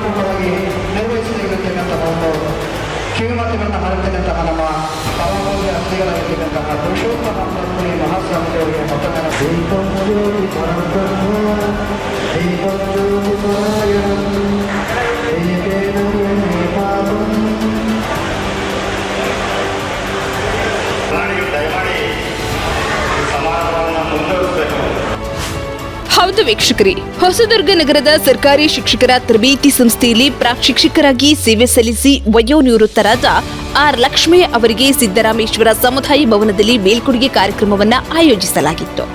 ಅರ್ಥಪೂರ್ಣವಾಗಿ ನಿರ್ವಹಿಸಲಿರ್ತಕ್ಕಂತಹ ಒಂದು ಕಿವಿಮಾತುಗಳನ್ನು ಹಾರಿರ್ತಕ್ಕಂತಹ ನಮ್ಮ ಪರಮಪೂಜ್ಯ ಶ್ರೀಗಳಾಗಿರ್ತಕ್ಕಂತಹ ಪುರುಷೋತ್ತಮ ಪರಮಪುರಿ ಮಹಾಸ್ವಾಮಿಯವರಿಗೆ ಮತ್ತೊಮ್ಮೆ ದೀಪಂ ವೀಕ್ಷಕರೇ ಹೊಸದುರ್ಗ ನಗರದ ಸರ್ಕಾರಿ ಶಿಕ್ಷಕರ ತರಬೇತಿ ಸಂಸ್ಥೆಯಲ್ಲಿ ಪ್ರಾಶಿಕ್ಷಕರಾಗಿ ಸೇವೆ ಸಲ್ಲಿಸಿ ವಯೋನಿವೃತ್ತರಾದ ಆರ್ ಲಕ್ಷ್ಮೇ ಅವರಿಗೆ ಸಿದ್ದರಾಮೇಶ್ವರ ಸಮುದಾಯ ಭವನದಲ್ಲಿ ಮೇಲ್ಕೊಡುಗೆ ಕಾರ್ಯಕ್ರಮವನ್ನು ಆಯೋಜಿಸಲಾಗಿತ್ತು.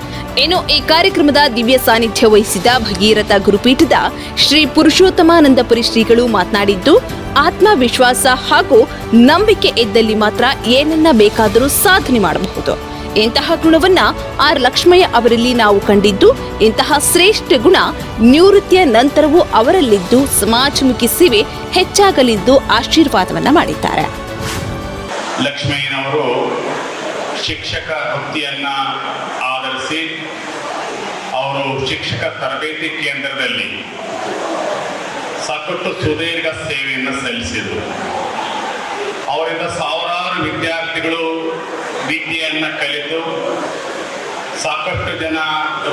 ಇನ್ನು ಈ ಕಾರ್ಯಕ್ರಮದ ದಿವ್ಯ ಸಾನ್ನಿಧ್ಯ ವಹಿಸಿದ ಭಗೀರಥ ಗುರುಪೀಠದ ಶ್ರೀ ಪುರುಷೋತ್ತಮಾನಂದಪುರಿ ಶ್ರೀಗಳು ಮಾತನಾಡಿದ್ದು, ಆತ್ಮವಿಶ್ವಾಸ ಹಾಗೂ ನಂಬಿಕೆ ಇದ್ದಲ್ಲಿ ಮಾತ್ರ ಏನನ್ನ ಬೇಕಾದರೂ ಸಾಧನೆ ಮಾಡಬಹುದು. ಇಂತಹ ಗುಣವನ್ನ ಆರ್ ಲಕ್ಷ್ಮಯ್ಯ ಅವರಲ್ಲಿ ನಾವು ಕಂಡಿದ್ದು, ಇಂತಹ ಶ್ರೇಷ್ಠ ಗುಣ ನಿವೃತ್ತಿಯ ನಂತರವೂ ಅವರಲ್ಲಿದ್ದು ಸಮಾಜಮುಖಿ ಸೇವೆ ಹೆಚ್ಚಾಗಲಿದ್ದು ಆಶೀರ್ವಾದವನ್ನ ಮಾಡಿದ್ದಾರೆ. ಲಕ್ಷ್ಮಯ್ಯನವರು ಶಿಕ್ಷಕ ವೃತ್ತಿಯನ್ನ ಆಧರಿಸಿ ಅವರು ಶಿಕ್ಷಕ ತರಬೇತಿ ಕೇಂದ್ರದಲ್ಲಿ ಸಾಕಷ್ಟು ಸುದೀರ್ಘ ಸೇವೆಯನ್ನು ಸಲ್ಲಿಸಿದರು. ಅವರಿಂದ ಸಾವಿರಾರು ವಿದ್ಯಾರ್ಥಿಗಳು ವಿದ್ಯೆಯನ್ನು ಕಲಿತು ಸಾಕಷ್ಟು ಜನ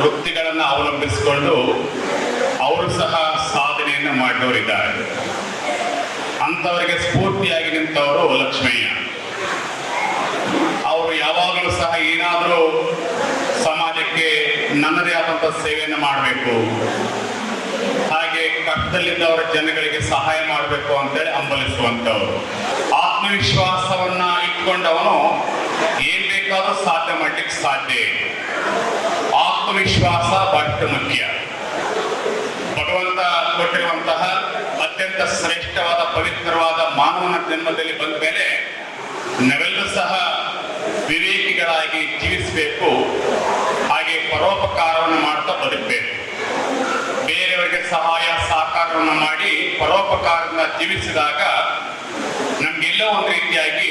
ವೃತ್ತಿಗಳನ್ನು ಅವಲಂಬಿಸಿಕೊಂಡು ಅವರು ಸಹ ಸಾಧನೆಯನ್ನು ಮಾಡಿದವರಿದ್ದಾರೆ. ಅಂಥವರಿಗೆ ಸ್ಫೂರ್ತಿಯಾಗಿ ನಿಂತವರು ಲಕ್ಷ್ಮಯ್ಯ. ಅವರು ಯಾವಾಗಲೂ ಸಹ ಏನಾದರೂ ಸಮಾಜಕ್ಕೆ ನನ್ನದೇ ಆದಂಥ ಸೇವೆಯನ್ನು ಮಾಡಬೇಕು. ಹಾಗೆ ಕಷ್ಟದಲ್ಲಿದ್ದವರ ಜನಗಳಿಗೆ ಸಹಾಯ ಮಾಡಬೇಕು ಅಂತೇಳಿ ಹಂಬಲಿಸುವಂಥವ್ರು ಆತ್ಮವಿಶ್ವಾಸವನ್ನ ಇಟ್ಕೊಂಡವನು ಏನ್ ಬೇಕಾದ್ರೂ ಸಾಧ್ಯ ಮಾಡ್ಲಿಕ್ಕೆ ಸಾಧ್ಯ ಆತ್ಮವಿಶ್ವಾಸ ಬಹಳ ಮುಖ್ಯ. ಭಗವಂತ ಕೊಟ್ಟಿರುವಂತಹ ಅತ್ಯಂತ ಶ್ರೇಷ್ಠವಾದ, ಪವಿತ್ರವಾದ ಮಾನವನ ಜನ್ಮದಲ್ಲಿ ಬಂದ ಮೇಲೆ ನಾವೆಲ್ಲರೂ ಸಹ ವಿವೇಕಿಗಳಾಗಿ ಜೀವಿಸಬೇಕು. ಹಾಗೆ ಪರೋಪಕಾರವನ್ನು ಮಾಡ್ತಾ ಬದುಕಬೇಕು. ಬೇರೆಯವರಿಗೆ ಸಹಾಯ, ಸಹಕಾರವನ್ನು ಮಾಡಿ ಪರೋಪಕಾರದಿಂದ ಜೀವಿಸಿದಾಗ ನಮ್ಗೆಲ್ಲೋ ಒಂದು ರೀತಿಯಾಗಿ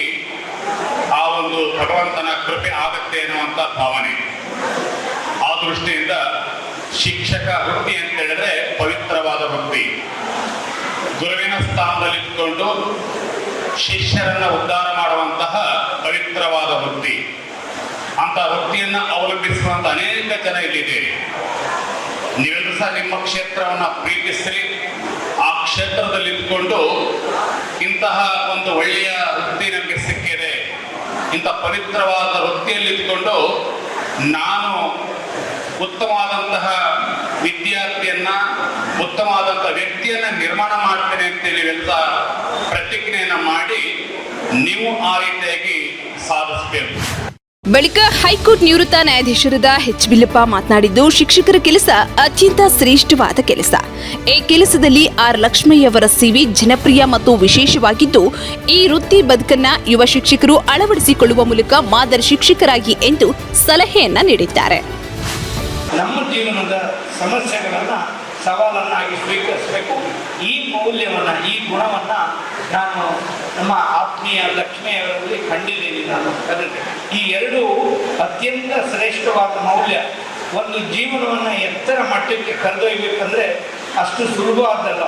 ಆ ಒಂದು ಭಗವಂತನ ಕೃಪೆ ಆಗತ್ತೆ ಅನ್ನುವಂತ ಭಾವನೆ. ಆ ದೃಷ್ಟಿಯಿಂದ ಶಿಕ್ಷಕ ವೃತ್ತಿ ಅಂತ ಹೇಳಿದ್ರೆ ಪವಿತ್ರವಾದ ವೃತ್ತಿ. ಗುರುವಿನ ಸ್ಥಾನದಲ್ಲಿ ಇಟ್ಕೊಂಡು ಶಿಷ್ಯರನ್ನ ಉದ್ಧಾರ ಮಾಡುವಂತಹ ಪವಿತ್ರವಾದ ವೃತ್ತಿ. ಅಂತ ವೃತ್ತಿಯನ್ನ ಅವಲಂಬಿಸುವಂತ ಅನೇಕ ಜನ ಇಲ್ಲಿದೆ ನೀವೆಲ್ಲರೂ ಸಹ ನಿಮ್ಮ ಕ್ಷೇತ್ರವನ್ನು ಪ್ರೀತಿಸ್ರಿ ಆ ಕ್ಷೇತ್ರದಲ್ಲಿ ಇದ್ಕೊಂಡು ಇಂತಹ ಒಂದು ಒಳ್ಳೆಯ ವೃತ್ತಿ ನಮಗೆ ಸಿಕ್ಕಿದೆ. ಇಂಥ ಪವಿತ್ರವಾದ ವೃತ್ತಿಯಲ್ಲಿ ಇದ್ಕೊಂಡು ನಾನು ಉತ್ತಮವಾದಂತಹ ವಿದ್ಯಾರ್ಥಿಯನ್ನ, ಉತ್ತಮವಾದಂತಹ ವ್ಯಕ್ತಿಯನ್ನ ನಿರ್ಮಾಣ ಮಾಡ್ತೇನೆ ಅಂತ ನೀವೆಲ್ಲ ಪ್ರತಿಜ್ಞೆಯನ್ನ ಮಾಡಿ ನೀವು ಆ ರೀತಿಯಾಗಿ ಸಾಧಿಸಬೇಕು. ಬಳಿಕ ಹೈಕೋರ್ಟ್ ನಿವೃತ್ತ ನ್ಯಾಯಾಧೀಶರಾದ ಎಚ್ ಬಿಲ್ಲಪ್ಪ ಮಾತನಾಡಿದ್ದು, ಶಿಕ್ಷಕರ ಕೆಲಸ ಅತ್ಯಂತ ಶ್ರೇಷ್ಠವಾದ ಕೆಲಸ. ಈ ಕೆಲಸದಲ್ಲಿ ಆರ್ ಲಕ್ಷ್ಮಯ್ಯವರ ಸೇವೆ ಜನಪ್ರಿಯ ಮತ್ತು ವಿಶೇಷವಾಗಿದ್ದು, ಈ ವೃತ್ತಿ ಬದುಕನ್ನ ಯುವ ಶಿಕ್ಷಕರು ಅಳವಡಿಸಿಕೊಳ್ಳುವ ಮೂಲಕ ಮಾದರಿ ಶಿಕ್ಷಕರಾಗಿ ಎಂದು ಸಲಹೆಯನ್ನ ನೀಡಿದ್ದಾರೆ. ನಮ್ಮ ಜೀವನದ ಸಮಸ್ಯೆಗಳನ್ನು ಸವಾಲನ್ನಾಗಿ ಸ್ವೀಕರಿಸಬೇಕು ಈ ಮೌಲ್ಯವನ್ನು, ಈ ಗುಣವನ್ನು ನಾನು ನಮ್ಮ ಆತ್ಮೀಯ ಲಕ್ಷ್ಮಿಯವರಲ್ಲಿ ಕಂಡಿದ್ದೀನಿ ನಾನು ಕರೆದ್ರೆ ಈ ಎರಡು ಅತ್ಯಂತ ಶ್ರೇಷ್ಠವಾದ ಮೌಲ್ಯ ಒಂದು ಜೀವನವನ್ನು ಎತ್ತರ ಮಟ್ಟಕ್ಕೆ ಕರೆದೊಯ್ಯಬೇಕಂದ್ರೆ ಅಷ್ಟು ಸುಲಭವಾದಲ್ಲ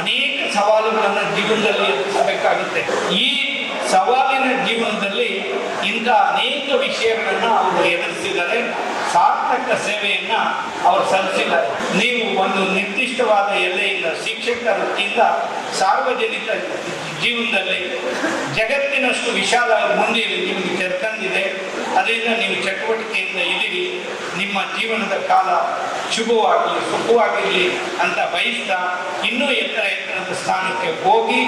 ಅನೇಕ ಸವಾಲುಗಳನ್ನು ಜೀವನದಲ್ಲಿ ಎದುರಿಸಬೇಕಾಗುತ್ತೆ ಈ ಸವಾಲಿನ ಜೀವನದಲ್ಲಿ ಇಂಥ ಅನೇಕ ವಿಷಯಗಳನ್ನು ಅವರು ಎದುರಿಸಿದ್ದಾರೆ. ಸಾರ್ಥಕ ಸೇವೆಯನ್ನ ಅವರು ಸಲ್ಲಿಸಿದ್ದಾರೆ. ನೀವು ಒಂದು ನಿರ್ದಿಷ್ಟವಾದ ಎಲ್ಲೆಯಿಂದ ಶಿಕ್ಷಕ ವೃತ್ತಿಯಿಂದ ಸಾರ್ವಜನಿಕ ಜೀವನದಲ್ಲಿ ಜಗತ್ತಿನಷ್ಟು ವಿಶಾಲ ಮುಂದೆ ನಿಮಗೆ ತೆರೆದಂದಿದೆ ಅದರಿಂದ ನೀವು ಚಟುವಟಿಕೆಯಿಂದ ಇದ್ದೀರಿ. ನಿಮ್ಮ ಜೀವನದ ಕಾಲ ಶುಭವಾಗಲಿ ಸುಖವಾಗಿರಲಿ ಅಂತ ಬಯಸ್ತಾ ಇನ್ನೂ ಎತ್ತರ ಎತ್ತರದ ಸ್ಥಾನಕ್ಕೆ ಹೋಗಿ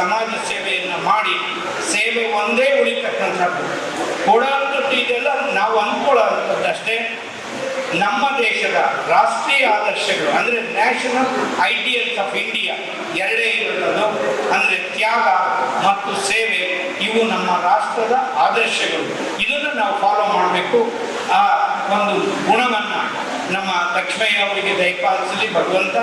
ಸಮಾಜ ಸೇವೆಯನ್ನು ಮಾಡಿ ಸೇವೆ ಒಂದೇ ಉಳಿತಕ್ಕಂಥದ್ದು ಕೊಡೋಂಥದ್ದು ಇದೆಲ್ಲ ನಾವು ಅಂದ್ಕೊಳ್ಳೋಂಥದ್ದಷ್ಟೇ ನಮ್ಮ ದೇಶದ ರಾಷ್ಟ್ರೀಯ ಆದರ್ಶಗಳು, ಅಂದರೆ ನ್ಯಾಷನಲ್ ಐಡಿಯಲ್ಸ್ ಆಫ್ ಇಂಡಿಯಾ ಎರಡೇ ಇರುವುದು ಅಂದರೆ ತ್ಯಾಗ ಮತ್ತು ಸೇವೆ, ಇವು ನಮ್ಮ ರಾಷ್ಟ್ರದ ಆದರ್ಶಗಳು. ಇದನ್ನು ನಾವು ಫಾಲೋ ಮಾಡಬೇಕು. ಆ ಒಂದು ಗುಣವನ್ನು ನಮ್ಮ ಲಕ್ಷ್ಮಯ್ಯ ಅವರಿಗೆ ದಯಪಾಲಿಸಲಿ, ಭಗವಂತ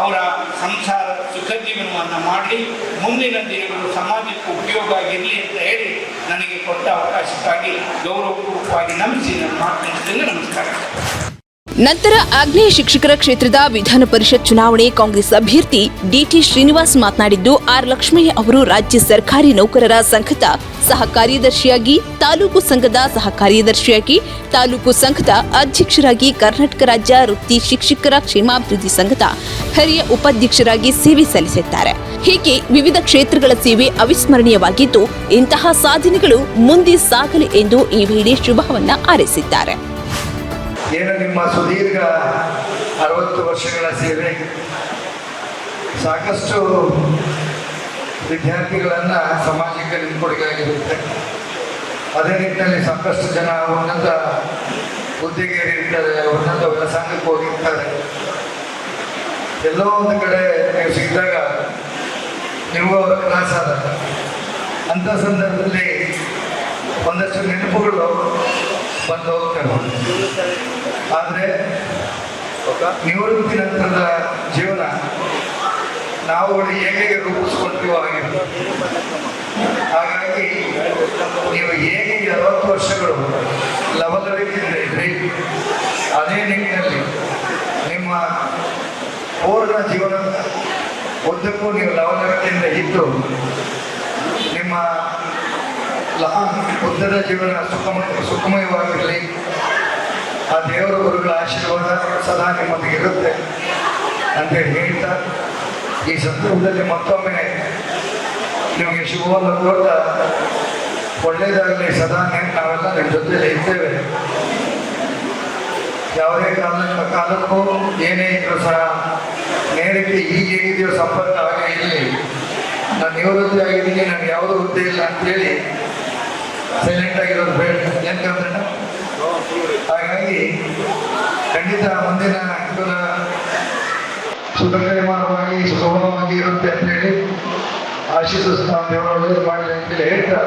ಅವರ ಸಂಸಾರ ಸುಖ ಜೀವನವನ್ನು ಮಾಡಲಿ, ಮುಂದಿನ ದಿನಗಳು ಸಮಾಜಕ್ಕೆ ಉಪಯೋಗ ಆಗಿರಲಿ ಅಂತ ಹೇಳಿ ನನಗೆ ಕೊಟ್ಟ ಅವಕಾಶಕ್ಕಾಗಿ ಗೌರವಪೂರ್ವಕವಾಗಿ ನಮಿಸಿ ನಾನು ಮಾತು ಮುಗಿಸ್ತೇನೆ. ನಮಸ್ಕಾರ ನಂತರ ಆಗ್ನೇಯ ಶಿಕ್ಷಕರ ಕ್ಷೇತ್ರದ ವಿಧಾನ ಪರಿಷತ್ ಚುನಾವಣೆ ಕಾಂಗ್ರೆಸ್ ಅಭ್ಯರ್ಥಿ ಡಿಟಿ ಶ್ರೀನಿವಾಸ್ ಮಾತನಾಡಿದ್ದು, ಆರ್. ಲಕ್ಷ್ಮಯ್ಯ ಅವರು ರಾಜ್ಯ ಸರ್ಕಾರಿ ನೌಕರರ ಸಂಘದ ಸಹ ಕಾರ್ಯದರ್ಶಿಯಾಗಿ ತಾಲೂಕು ಸಂಘದ ಸಹ ಕಾರ್ಯದರ್ಶಿಯಾಗಿ ತಾಲೂಕು ಸಂಘದ ಅಧ್ಯಕ್ಷರಾಗಿ ಕರ್ನಾಟಕ ರಾಜ್ಯ ವೃತ್ತಿ ಶಿಕ್ಷಕರ ಕ್ಷೇಮಾಭಿವೃದ್ಧಿ ಸಂಘದ ಹಿರಿಯ ಉಪಾಧ್ಯಕ್ಷರಾಗಿ ಸೇವೆ ಸಲ್ಲಿಸಿದ್ದಾರೆ. ಹೀಗೆ ವಿವಿಧ ಕ್ಷೇತ್ರಗಳ ಸೇವೆ ಅವಿಸ್ಮರಣೀಯವಾಗಿದ್ದು, ಇಂತಹ ಸಾಧನೆಗಳು ಮುಂದೆ ಸಾಗಲಿ ಎಂದು ಈ ವೇಳೆ ಶುಭವನ್ನ ಹಾರೈಸಿದ್ದಾರೆ. ಏನು ನಿಮ್ಮ ಸುದೀರ್ಘ ಅರವತ್ತು ವರ್ಷಗಳ ಸೇವೆ? ಸಾಕಷ್ಟು ವಿದ್ಯಾರ್ಥಿಗಳನ್ನು ಸಮಾಜಕ್ಕೆ ನಿಮ್ಮ ಕೊಡುಗೆಯಾಗಿರುತ್ತೆ ಅದೇ ನಿಟ್ಟಿನಲ್ಲಿ ಸಾಕಷ್ಟು ಜನ ಉನ್ನತ ಹುದ್ದೆಗೆ ಇರ್ತಾರೆ ಉನ್ನತ ವ್ಯಾಸಂಗಕ್ಕೆ ಹೋಗಿರ್ತಾರೆ. ಎಲ್ಲೋ ಒಂದು ಕಡೆ ನೀವು ಸಿಕ್ಕಿದಾಗ ನಿಮಗೂ ಅವರ ಕ್ಲಾಸ್ ಆದ ಅಂಥ ಸಂದರ್ಭದಲ್ಲಿ ಒಂದಷ್ಟು ನೆನಪುಗಳು ಬಂದು ಹೋಗ್ತವೆ. ಆದರೆ ನಿವೃತ್ತಿ ನಂತರದ ಜೀವನ ನಾವುಗಳು ಹೇಗೆ ರೂಪಿಸ್ಕೊಳ್ತೀವೋ ಹಾಗೆ ಹಾಗಾಗಿ ನೀವು ಹೇಗೆ ಅರವತ್ತು ವರ್ಷಗಳು ಲವಲವಿಕೆಯಿಂದ ಇದ್ರಿ, ಅದೇ ನಿಟ್ಟಿನಲ್ಲಿ ನಿಮ್ಮ ಪೂರ್ಣ ಜೀವನ ಉದ್ದಕ್ಕೂ ನೀವು ಲವಲವಿಕೆಯಿಂದ ಇದ್ದು, ನಿಮ್ಮ ಲಹ ಉದ್ದದ ಜೀವನ ಸುಖಮ ಸುಖಮಯವಾಗಿರಲಿ ಆ ದೇವರ ಗುರುಗಳ ಆಶೀರ್ವಾದ ಸದಾ ನಿಮ್ಮೊಂದಿಗೆ ಇರುತ್ತೆ ಅಂತ ಹೇಳ್ತಾ, ಈ ಸಂದರ್ಭದಲ್ಲಿ ಮತ್ತೊಮ್ಮೆ ನಿಮಗೆ ಶುಭವನ್ನು ಕೋರ್ತಾ ಒಳ್ಳೆಯದಾಗಲಿ ಸದಾ ನಾವೆಲ್ಲ ನಿಮ್ಮ ಜೊತೆಯಲ್ಲಿ ಇದ್ದೇವೆ. ಯಾವುದೇ ಕಾಲಕ್ಕ ಕಾಲಕ್ಕೂ ಏನೇ ಇದ್ರೂ ಸಹ ನೇರಕ್ಕೆ ಈಗ ಹೇಗಿದೆಯೋ ಸಂಪರ್ಕ ಹಾಗೆ ಇಲ್ಲಿ ನಾನು ನಿವೃತ್ತಿ ಆಗಿದ್ದೀನಿ, ನನಗೆ ಯಾವುದೂ ಹುದ್ದೆ ಇಲ್ಲ ಅಂತೇಳಿ ಸೈಲೆಂಟ್ ಆಗಿರೋದು ಬೇಡ. ಯಾಕಂದ್ರೆ ಹಾಗಾಗಿ ಖಂಡಿತ ಮುಂದಿನ ಕುಲ ಸುಖಕರವಾಗಿ ಸುಗಮವಾಗಿ ಇರುತ್ತೆ ಅಂತ ಹೇಳಿ ದೇವರು ಒಳ್ಳೇದು ಮಾಡಲಿ ಅಂತೇಳಿ ಹೇಳ್ತಾ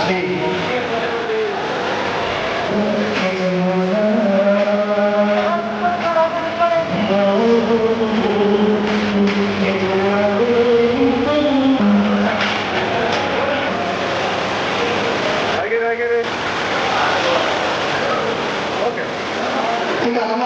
ಶ್ರೀ ಈಗ ನಮ್ಮ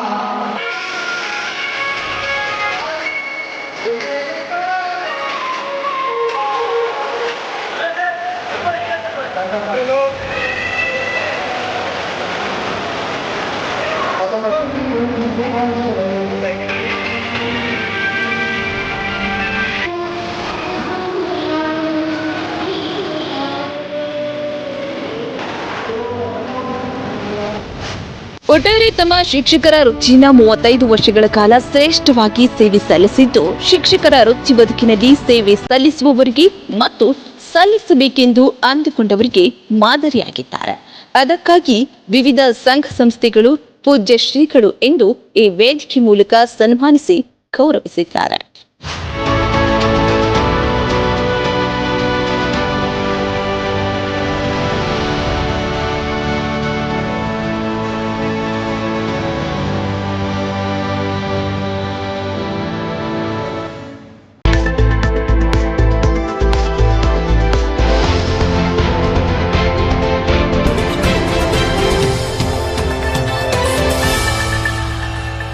ಒಟ್ಟಾರೆ ತಮ್ಮ ಶಿಕ್ಷಕರ ವೃತ್ತಿನ ಮೂವತ್ತೈದು ವರ್ಷಗಳ ಕಾಲ ಶ್ರೇಷ್ಠವಾಗಿ ಸೇವೆ ಸಲ್ಲಿಸಿದ್ದು, ಶಿಕ್ಷಕರ ವೃತ್ತಿ ಬದುಕಿನಲ್ಲಿ ಸೇವೆ ಸಲ್ಲಿಸುವವರಿಗೆ ಮತ್ತು ಸಲ್ಲಿಸಬೇಕೆಂದು ಅಂದುಕೊಂಡವರಿಗೆ ಮಾದರಿಯಾಗಿದ್ದಾರೆ. ಅದಕ್ಕಾಗಿ ವಿವಿಧ ಸಂಘ ಸಂಸ್ಥೆಗಳು ಪೂಜ್ಯ ಶ್ರೀಗಳು ಎಂದು ಈ ವೇದಿಕೆ ಮೂಲಕ ಸನ್ಮಾನಿಸಿ ಗೌರವಿಸಿದ್ದಾರೆ.